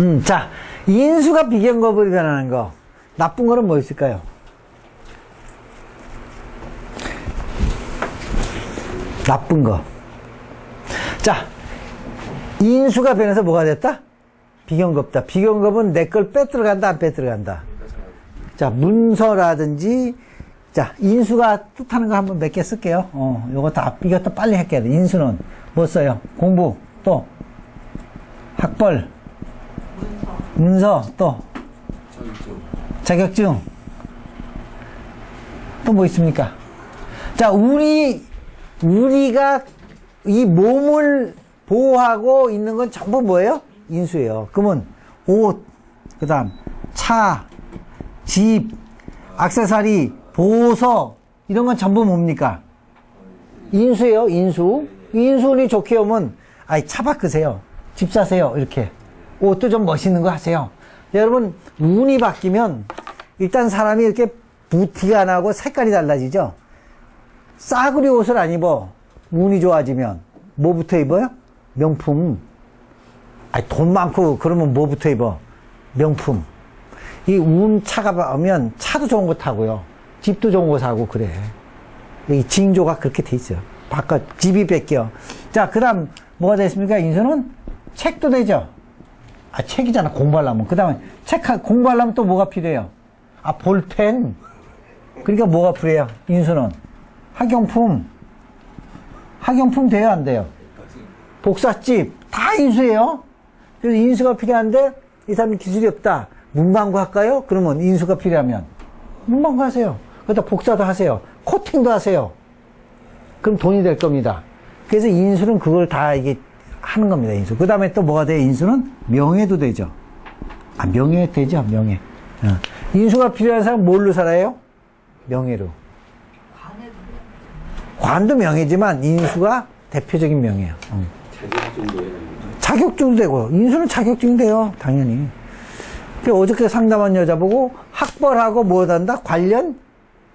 음, 자, 인수가 변하는 거. 나쁜 거는 뭐 있을까요? 나쁜 거. 자, 인수가 변해서 뭐가 됐다? 비경겁다. 비경겁은 내 걸 빼들어간다, 안 빼들어간다. 자, 문서라든지, 자, 인수가 뜻하는 거 한번 몇 개 쓸게요. 어, 요거 다, 이것도 빨리 할게요. 인수는 뭐 써요? 공부, 또, 학벌, 문서, 또, 자격증. 또 뭐 있습니까? 자, 우리, 우리가 이 몸을 보호하고 있는 건 전부 뭐예요? 인수예요. 그러면 옷, 그 다음 차, 집, 악세사리, 보석, 이런 건 전부 뭡니까? 인수예요, 인수. 인수운이 좋게 오면, 아이, 차 바꾸세요. 집 사세요. 이렇게. 옷도 좀 멋있는 거 하세요. 여러분, 운이 바뀌면, 일단 사람이 이렇게 부티가 안 나고 색깔이 달라지죠? 싸구려 옷을 안 입어. 운이 좋아지면. 뭐부터 입어요? 명품. 아니, 돈 많고, 그러면 뭐부터 입어? 명품. 이 운 차가 오면 차도 좋은 거 타고요. 집도 좋은 거 사고 그래. 이 징조가 그렇게 돼 있어요. 바깥 집이 뺏겨. 자, 그다음 뭐가 됐습니까? 인수는 책도 되죠. 아, 책이잖아. 공부하려면. 그 다음에 책 하- 공부하려면 또 뭐가 필요해요? 아, 볼펜. 그러니까 뭐가 필요해요? 인수는 학용품. 학용품 돼요, 안 돼요? 복사집 다 인수예요. 그래서 인수가 필요한데 이 사람이 기술이 없다. 문방구 할까요? 그러면 인수가 필요하면 문방구 하세요. 그러다 복사도 하세요. 코팅도 하세요. 그럼 돈이 될 겁니다. 그래서 인수는 그걸 다 이게 하는 겁니다. 인수. 그 다음에 또 뭐가 돼요? 인수는 명예도 되죠. 아, 명예 되죠. 명예. 어. 인수가 필요한 사람 뭘로 살아요? 명예로. 관도 명예지만 인수가 대표적인 명예예요. 어. 자격증도 되고 인수는 자격증 돼요 당연히 그 어저께 상담한 여자 보고 학벌하고 뭐 한다 관련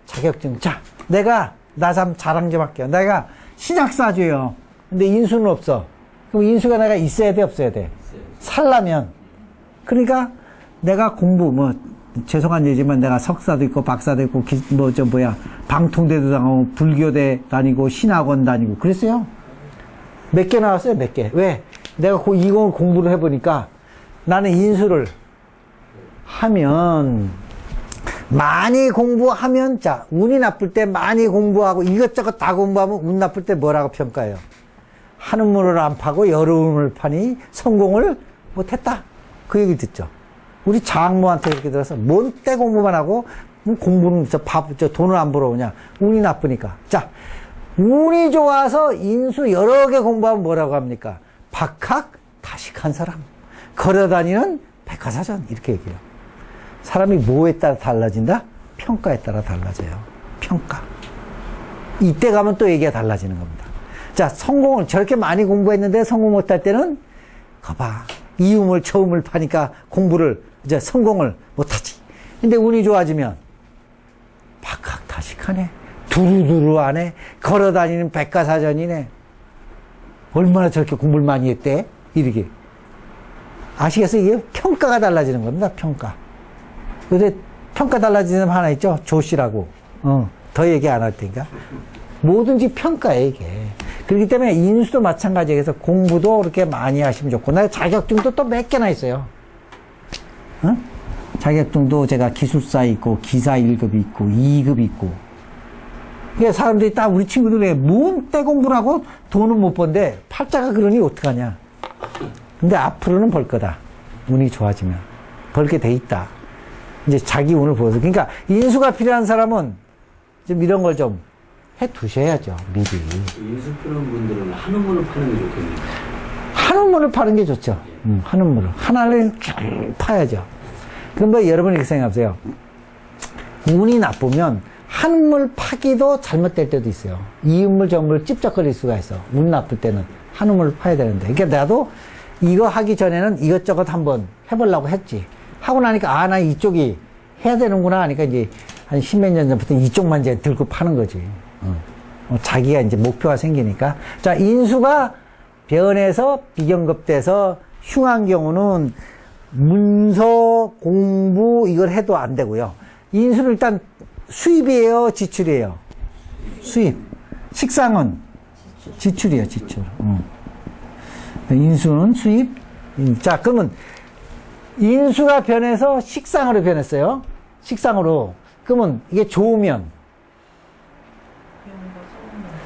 자격증 자 내가 나참 자랑 좀 할게요 내가 신약 사줘요 근데 인수는 없어 그럼 인수가 내가 있어야 돼 없어야 돼 살라면 그러니까 내가 공부 뭐 죄송한 얘기지만 내가 석사도 있고 박사도 있고 뭐 저 뭐야 방통대도 다니고 불교대 다니고 신학원 다니고 그랬어요 몇 개 나왔어요, 몇 개. 왜? 내가 고- 이걸 공부를 해보니까 나는 인수를 하면, 많이 공부하면, 자, 운이 나쁠 때 많이 공부하고 이것저것 다 공부하면 운 나쁠 때 뭐라고 평가해요? 하는 문을 안 파고 여러 문을 파니 성공을 못했다. 그 얘기 듣죠. 우리 장모한테 그렇게 들어서 뭔 때 공부만 하고 뭐 공부는 저 밥, 저 돈을 안 벌어오냐. 운이 나쁘니까. 자, 운이 좋아서 인수 여러 개 공부하면 뭐라고 합니까? 박학, 다식한 사람. 걸어다니는 백화사전. 이렇게 얘기해요. 사람이 뭐에 따라 달라진다? 평가에 따라 달라져요. 평가. 이때 가면 또 얘기가 달라지는 겁니다. 자, 성공을 저렇게 많이 공부했는데 성공 못할 때는 가봐. 이음을 처음을 파니까 공부를 이제 성공을 못하지. 근데 운이 좋아지면 박학다식하네. 두루두루하네. 걸어다니는 백과사전이네. 얼마나 저렇게 공부를 많이 했대? 이렇게. 아시겠어요? 이게 평가가 달라지는 겁니다. 평가. 근데 평가 달라지는 하나 있죠? 조씨라고. 어, 더 얘기 안 할 테니까. 뭐든지 평가해, 이게. 그렇기 때문에 인수도 마찬가지예요. 그래서 공부도 그렇게 많이 하시면 좋고. 나 자격증도 또 몇 개나 있어요. 어? 자격증도 제가 기술사 있고, 기사 1급 있고, 2급 있고. 그러니까 사람들이 딱 우리 친구들이 뭔때 공부를 하고 돈은 못 번데 팔자가 그러니 어떡하냐. 근데 앞으로는 벌 거다. 운이 좋아지면. 벌게 돼 있다. 이제 자기 운을 보여서. 그러니까 인수가 필요한 사람은 좀 이런 걸좀 해 두셔야죠. 미리. 인수 필요한 분들은 한 우 물을 파는 게 좋겠네요. 한 우물을 파는 게 좋죠. 음, 한 우물을. 하나를 쭉 파야죠. 그럼 뭐 여러분이 이렇게 생각하세요. 운이 나쁘면 한 우물 파기도 잘못될 때도 있어요. 이음물 저음물 찝쩍거릴 수가 있어. 운 나쁠 때는 한 우물을 파야 되는데. 그러니까 나도 이거 하기 전에는 이것저것 한번 해보려고 했지. 하고 나니까 아, 나 이쪽이 해야 되는구나 하니까 이제 한 십몇 년 전부터 이쪽만 이제 들고 파는 거지. 어. 어, 자기가 이제 목표가 생기니까. 자, 인수가 변해서 비경급돼서 흉한 경우는 문서 공부 이걸 해도 안 되고요. 인수는 일단 수입이에요, 지출이에요. 수입. 식상은 지출이에요, 지출. 음. 인수는 수입. 인- 자, 그러면 인수가 변해서 식상으로 변했어요. 식상으로. 그러면 이게 좋으면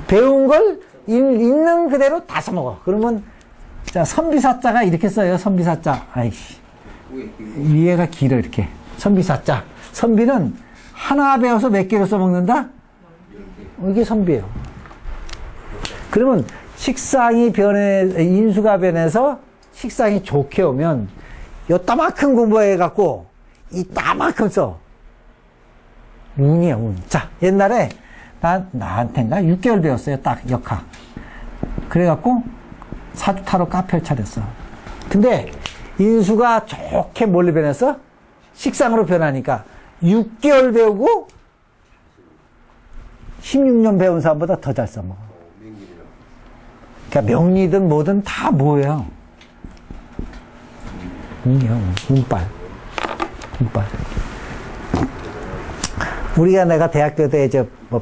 배운 걸 인- 있는 그대로 다 써먹어. 그러면 자 선비사자가 이렇게 써요. 선비사자. 아이씨 위에가 길어 이렇게. 선비사자. 선비는 하나 배워서 몇 개로 써먹는다? 어, 이게 선비예요. 그러면 식상이 변해 인수가 변해서 식상이 좋게 오면 요따만큼 공부해 갖고 이따만큼 써. 운이야 운. 자 옛날에 나 나한텐가 6개월 배웠어요. 딱 역학. 그래갖고 사주타로 카페를 차렸어. 근데 인수가 좋게 뭘로 변했어? 식상으로 변하니까 6개월 배우고 16년 배운 사람보다 더 잘 써먹어. 그러니까 명리든 뭐든 다 뭐예요? 운이요, 운빨. 운빨. 우리가 내가 대학교 때 이제 뭐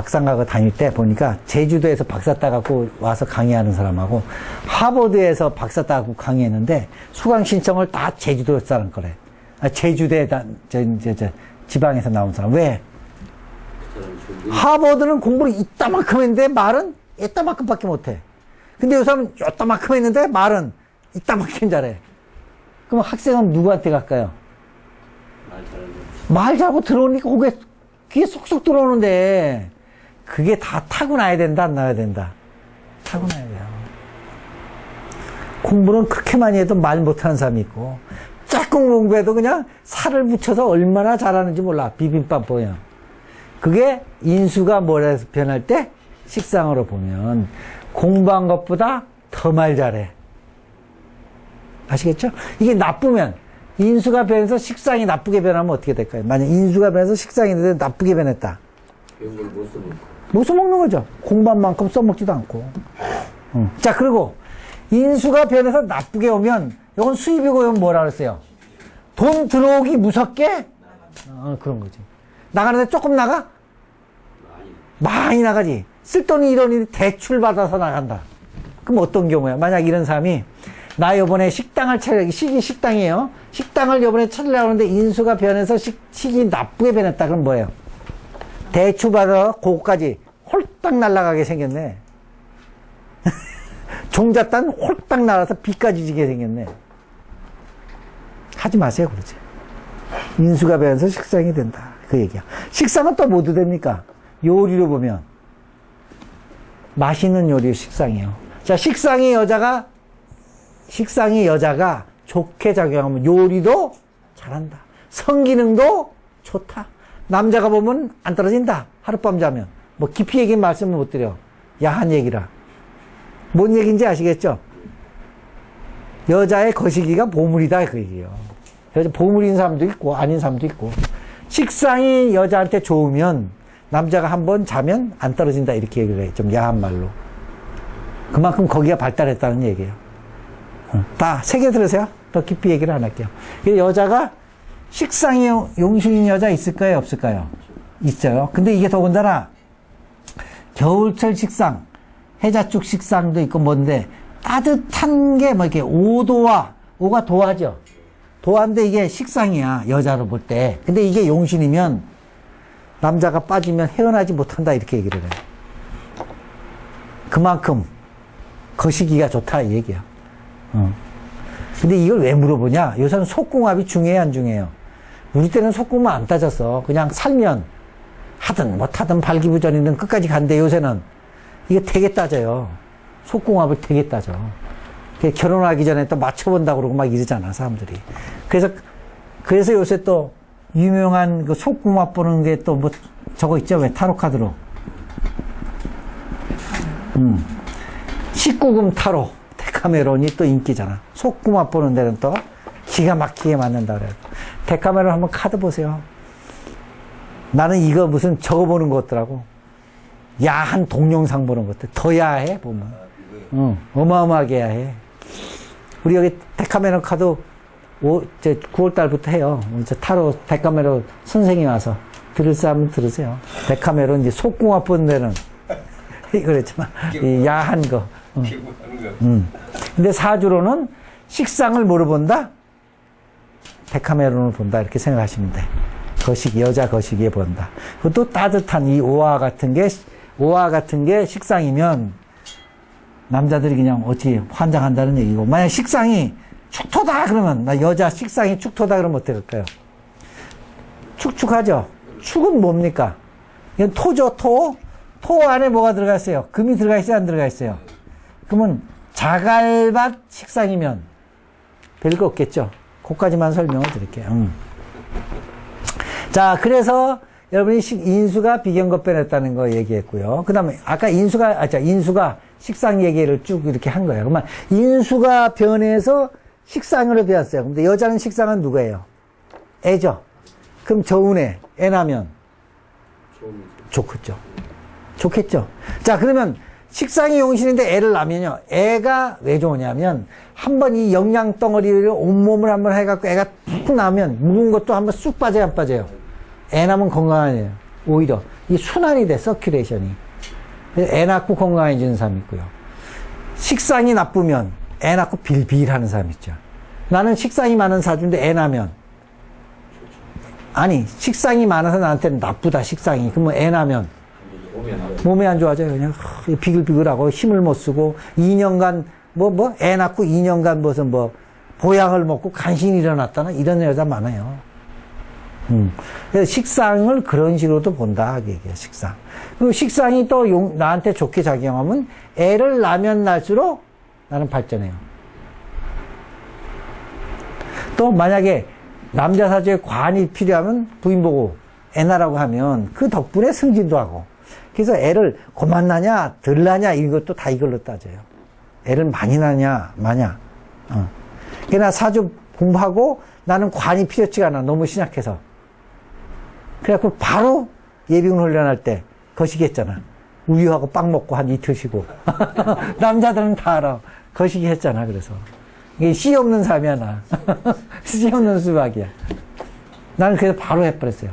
박사과가 다닐 때 보니까 제주도에서 박사 따갖고 와서 강의하는 사람하고 하버드에서 박사 따갖고 강의했는데 수강 신청을 다 제주도 사람 거래. 아, 제주대 다, 저, 이제, 저, 지방에서 나온 사람. 왜? 하버드는 공부를 이따만큼 했는데 말은 이따만큼밖에 못해. 근데 이 사람은 이따만큼 했는데 말은 이따만큼 잘해. 그럼 학생은 누구한테 갈까요? 말 잘하고 들어오니까 그게 쏙쏙 들어오는데 그게 다 타고나야 된다 안 나야 된다? 타고나야 돼요. 공부는 그렇게 많이 해도 말 못하는 사람이 있고 조금 공부해도 그냥 살을 붙여서 얼마나 잘하는지 몰라. 비빔밥 보여 그게 인수가 뭐라 해서 변할 때? 식상으로 보면. 공부한 것보다 더 말 잘해. 아시겠죠? 이게 나쁘면 인수가 변해서 식상이 나쁘게 변하면 어떻게 될까요? 만약 인수가 변해서 식상이 나쁘게 변했다. 배운 걸못 써먹고 못 써먹는 거죠. 공부한 만큼 써먹지도 않고. 응. 자, 그리고 인수가 변해서 나쁘게 오면 이건 수입이고 이건 뭐라 그랬어요? 돈 들어오기 무섭게? 어, 그런 거지. 나가는데 조금 나가? 많이 나가지. 쓸 돈이 이러니 대출 받아서 나간다. 그럼 어떤 경우야? 만약 이런 사람이 나 요번에 식당을 차려, 식이 식당이에요. 식당을 요번에 차리려고 하는데 인수가 변해서 식, 식이 나쁘게 변했다. 그럼 뭐예요? 대출 받아 그거까지 홀딱 날아가게 생겼네. 종잣단 홀딱 날아서 비까지 지게 생겼네. 하지 마세요, 그러지. 인수가 변해서 식상이 된다. 그 얘기야. 식상은 또 모두 됩니까? 요리로 보면. 맛있는 요리 식상이에요. 자, 식상의 여자가, 식상의 여자가 좋게 작용하면 요리도 잘한다. 성기능도 좋다. 남자가 보면 안 떨어진다. 하룻밤 자면. 뭐 깊이 얘기 말씀을 못 드려. 야한 얘기라. 뭔 얘기인지 아시겠죠? 여자의 거시기가 보물이다. 그 얘기예요. 여자 보물인 사람도 있고 아닌 사람도 있고. 식상이 여자한테 좋으면 남자가 한 번 자면 안 떨어진다. 이렇게 얘기를 해. 좀 야한 말로. 그만큼 거기가 발달했다는 얘기예요. 어, 다 세게 들으세요. 더 깊이 얘기를 안 할게요. 이 여자가 식상이 용신인 여자 있을까요? 없을까요? 있어요. 근데 이게 더군다나 겨울철 식상, 해자축 식상도 있고 뭔데 따뜻한 게 뭐 이렇게 오도와 오가 도화죠. 도화인데 이게 식상이야 여자로 볼 때. 근데 이게 용신이면 남자가 빠지면 헤어나지 못한다 이렇게 얘기를 해요. 그만큼 거시기가 좋다 이 얘기야. 어. 근데 이걸 왜 물어보냐? 요새는 속궁합이 중요해 안 중요해요? 우리 때는 속궁합 안 따졌어. 그냥 살면 하든 못하든 발기부전이든 끝까지 간대 요새는 이게 되게 따져요. 속궁합을 되게 따져. 결혼하기 전에 또 맞춰본다고 그러고 막 이러잖아 사람들이. 그래서 그래서 요새 또 유명한 그 속궁합 보는 게 또 뭐 저거 있죠 왜 타로 카드로. 음. 19금 타로 데카메론이 또 인기잖아. 속궁합 보는 데는 또 기가 막히게 맞는다 그래요. 데카메론 한번 카드 보세요. 나는 이거 무슨 저거 보는 것 같더라고. 야한 동영상 보는 것 같아. 더 야해 보면. 응, 어마어마하게 야해. 우리 여기 데카메론 카드 오, 이제 9월달부터 해요. 이제 타로 백카메로 선생이 와서 들을 사람은 들으세요. 백카메로 이제 속궁합 본 데는 그랬지만 이 야한 거. 응. 음. 근데 사주로는 식상을 뭐로 본다? 백카메론을 본다 이렇게 생각하시면 돼. 거식 여자 거시기에 본다. 그것도 따뜻한 이 오화 같은 게 오화 같은 게 식상이면 남자들이 그냥 어찌 환장한다는 얘기고 만약 식상이 축토다 그러면 나 여자 식상이 축토다 그러면 어떻게 할까요? 축축하죠. 축은 뭡니까? 이건 토죠 토. 토 안에 뭐가 들어가 있어요? 금이 들어가 있어요 안 들어가 있어요? 그러면 자갈밭 식상이면 별거 없겠죠. 그까지만 설명을 드릴게요. 음. 자, 그래서 여러분이 식- 인수가 비경거 빼냈다는 거 얘기했고요. 그 다음에 아까 인수가, 아, 자, 인수가 식상 얘기를 쭉 이렇게 한 거예요. 그러면 인수가 변해서 식상으로 되었어요. 근데 여자는 식상은 누구예요? 애죠. 그럼 저운에 애 나면 좋은 좋겠죠. 좋겠죠. 자, 그러면 식상이 용신인데 애를 낳으면요. 애가 왜 좋으냐면 한 번 이 영양 덩어리를 온몸을 한번 해갖고 애가 푹 나면 묵은 것도 한번 쑥 빠져요, 안 빠져요? 애 낳으면 건강하네요. 오히려 이 순환이 돼, 서큘레이션이. 그래서 애 낳고 건강해지는 사람이 있고요. 식상이 나쁘면 애 낳고 빌빌하는 사람 있죠. 나는 식상이 많은 사주인데 애 낳으면 아니 식상이 많아서 나한테는 나쁘다 식상이 그러면 애 낳으면 몸이 안 좋아져요. 그냥 하, 비글비글하고 힘을 못 쓰고 2년간 뭐 뭐 애 낳고 2년간 무슨 뭐 보약을 먹고 간신히 일어났다나 이런 여자 많아요. 음. 식상을 그런 식으로도 본다 그 얘기야 식상. 그리고 식상이 또 용- 나한테 좋게 작용하면 애를 낳으면 낳을수록 나는 발전해요. 또 만약에 남자 사주에 관이 필요하면 부인 보고 애 낳으라고 하면 그 덕분에 승진도 하고 그래서 애를 그만 나냐 덜 나냐 이것도 다 이걸로 따져요 애를 많이 나냐 마냐 어. 그러나 사주 공부하고 나는 관이 필요치가 않아 너무 신약해서 그래갖고 바로 예비군 훈련할 때 거시기 했잖아 우유하고 빵 먹고 한 이틀 쉬고 남자들은 다 알아 거시기 했잖아 그래서 이게 씨 없는 삶이야 나. 씨 없는 수박이야. 나는 그래서 바로 해버렸어요.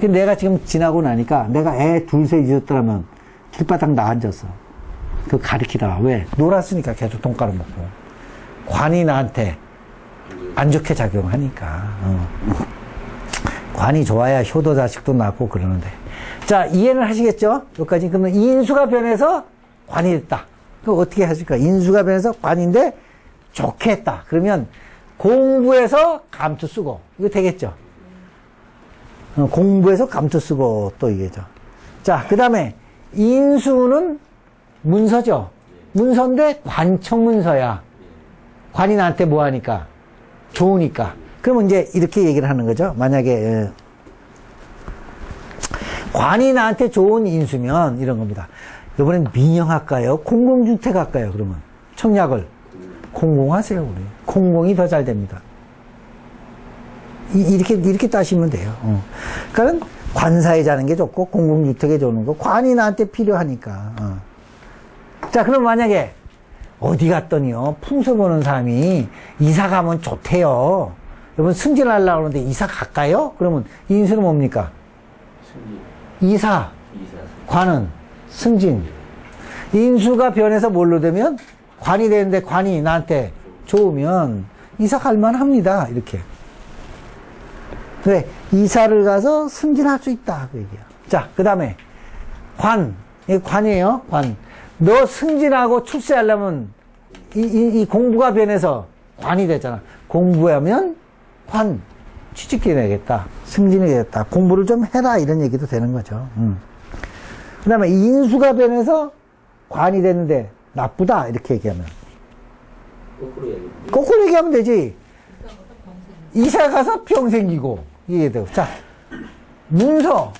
근데 내가 지금 지나고 나니까 내가 애 둘 셋 있었더라면 길바닥 나 앉았어. 그 가리키다가 왜? 놀았으니까 계속 돈가루 먹고. 관이 나한테 안 좋게 작용하니까. 어. 관이 좋아야 효도 자식도 낳고 그러는데. 자, 이해는 하시겠죠? 여기까지. 그러면 인수가 변해서 관이 됐다. 그 어떻게 하실까? 인수가 변해서 관인데 좋게 했다. 그러면 공부해서 감투 쓰고. 이거 되겠죠? 어, 공부해서 감투 쓰고 또 이게죠. 자, 그 다음에 인수는 문서죠. 문서인데 관청 문서야. 관이 나한테 뭐 하니까? 좋으니까. 그러면 이제 이렇게 얘기를 하는 거죠. 만약에, 예. 관이 나한테 좋은 인수면 이런 겁니다. 이번엔 민영할까요? 공공주택 할까요? 그러면 청약을 공공하세요, 우리. 공공이 더 잘 됩니다. 이, 렇게 이렇게 따시면 돼요. 어. 그러니까 관사에 자는 게 좋고 공공주택에 좋은 거. 관이 나한테 필요하니까. 어. 자, 그럼 만약에 어디 갔더니요 풍수 보는 사람이 이사 가면 좋대요. 여러분 승진하려고 그러는데 이사 갈까요? 그러면 인수는 뭡니까? 승리 이사. 이사 관은 승진. 인수가 변해서 뭘로 되면 관이 되는데 관이 나한테 좋으면 이사 갈만 합니다. 이렇게. 그래, 이사를 가서 승진할 수 있다. 그 얘기야. 자, 그 다음에 관. 이 관이에요. 관. 너 승진하고 출세하려면 이, 이, 이 공부가 변해서 관이 되잖아. 공부하면 관. 취직이 되겠다. 승진이 되겠다. 공부를 좀 해라. 이런 얘기도 되는 거죠. 음. 그 다음에 인수가 변해서 관이 됐는데 나쁘다. 이렇게 얘기하면. 거꾸로 얘기해 거꾸로 얘기하면 되지. 이사 가서 병 생기고. 이게 되고. 자, 문서.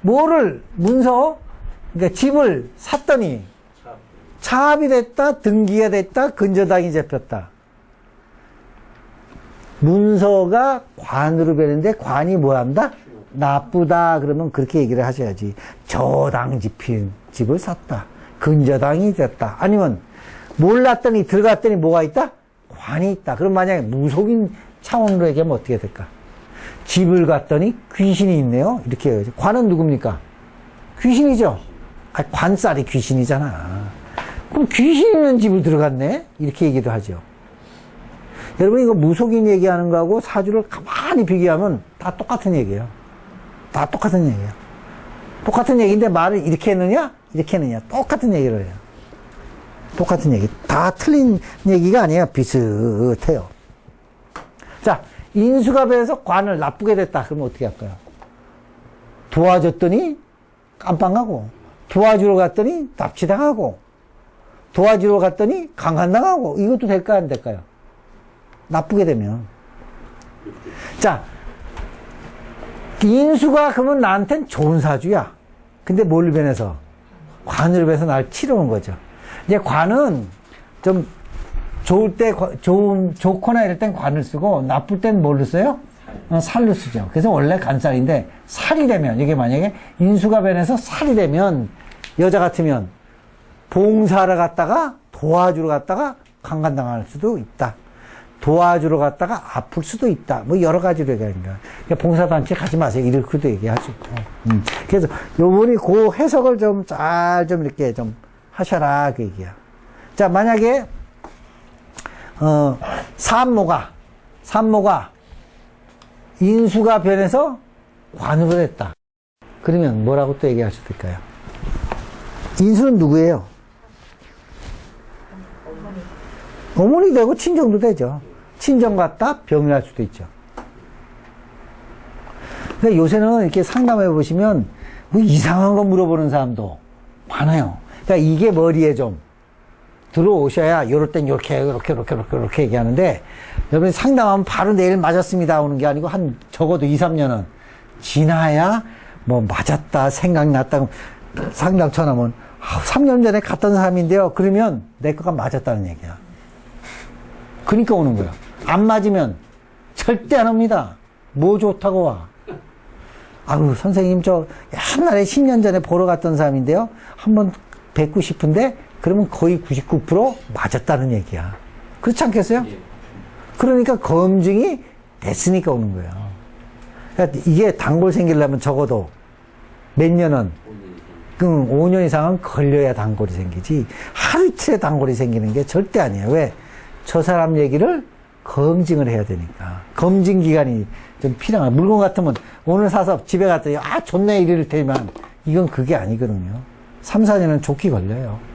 뭐를, 문서. 그러니까 집을 샀더니 차 차압이 됐다, 등기가 됐다, 근저당이 잡혔다. 문서가 관으로 변했는데 관이 뭐 한다? 나쁘다 그러면 그렇게 얘기를 하셔야지. 저당 집힌 집을 샀다. 근저당이 됐다. 아니면 몰랐더니 들어갔더니 뭐가 있다? 관이 있다. 그럼 만약에 무속인 차원으로 얘기하면 어떻게 될까? 집을 갔더니 귀신이 있네요. 이렇게 해야죠. 관은 누굽니까? 귀신이죠. 아, 관살이 귀신이잖아. 그럼 귀신 있는 집을 들어갔네? 이렇게 얘기도 하죠. 여러분, 이거 무속인 얘기하는 거하고 사주를 가만히 비교하면 다 똑같은 얘기예요. 다 똑같은 얘기예요. 똑같은 얘기인데 말을 이렇게 했느냐? 이렇게 했느냐? 똑같은 얘기를 해요. 똑같은 얘기. 다 틀린 얘기가 아니에요. 비슷해요. 자, 인수갑에서 관을 나쁘게 됐다. 그러면 어떻게 할까요? 도와줬더니 깜빵하고, 도와주러 갔더니 납치당하고, 도와주러 갔더니 강간당하고, 이것도 될까요? 안 될까요? 나쁘게 되면. 자, 인수가 그러면 나한텐 좋은 사주야. 근데 뭘 변해서? 관으로 변해서 날 치러온 거죠. 이제 관은 좀 좋을 때, 과- 좋은, 좋거나 이럴 땐 관을 쓰고, 나쁠 땐 뭘로 써요? 어, 살로 쓰죠. 그래서 원래 간살인데, 살이 되면, 이게 만약에 인수가 변해서 살이 되면, 여자 같으면, 봉사를 갔다가, 도와주러 갔다가, 강간당할 수도 있다. 도와주러 갔다가 아플 수도 있다. 뭐 여러 가지로 거야. 그러니까 봉사단체 가지 마세요. 이렇게도 얘기할 수 있고. 음. 그래서 요분이 그 해석을 좀 잘 좀 이렇게 좀 하셔라. 그 얘기야. 자, 만약에, 어, 산모가, 산모가 인수가 변해서 관으로 됐다. 그러면 뭐라고 또 얘기할 수 있을까요? 인수는 누구예요? 어머니 되고 친정도 되죠. 친정 갔다 병이날 수도 있죠. 근데 요새는 이렇게 상담해 보시면 뭐 이상한 거 물어보는 사람도 많아요. 그러니까 이게 머리에 좀 들어오셔야 요럴 땐 요렇게 요렇게 요렇게 요렇게 요렇게 얘기하는데 여러분이 상담하면 바로 내일 맞았습니다 오는 게 아니고 한 적어도 2, 3년은 지나야 뭐 맞았다 생각났다 상담 전화면 아, 3년 전에 갔던 사람인데요. 그러면 내 거가 맞았다는 얘기야. 그러니까 오는 거야. 안 맞으면 절대 안 옵니다. 뭐 좋다고 와. 아유, 선생님, 저 옛날에 10년 전에 보러 갔던 사람인데요. 한번 뵙고 싶은데, 그러면 거의 99% 맞았다는 얘기야. 그렇지 않겠어요? 예. 그러니까 검증이 됐으니까 오는 거예요. 그러니까 이게 단골 생기려면 적어도 몇 년은 오늘 그 5년 이상은 걸려야 단골이 생기지 하루 이틀에 단골이 생기는 게 절대 아니에요. 왜? 저 사람 얘기를 검증을 해야 되니까. 검증 기간이 좀 필요한. 물건 같으면 오늘 사서 집에 갔더니 아 좋네 이럴 테지만 이건 그게 아니거든요. 3, 4년은 좋게 걸려요.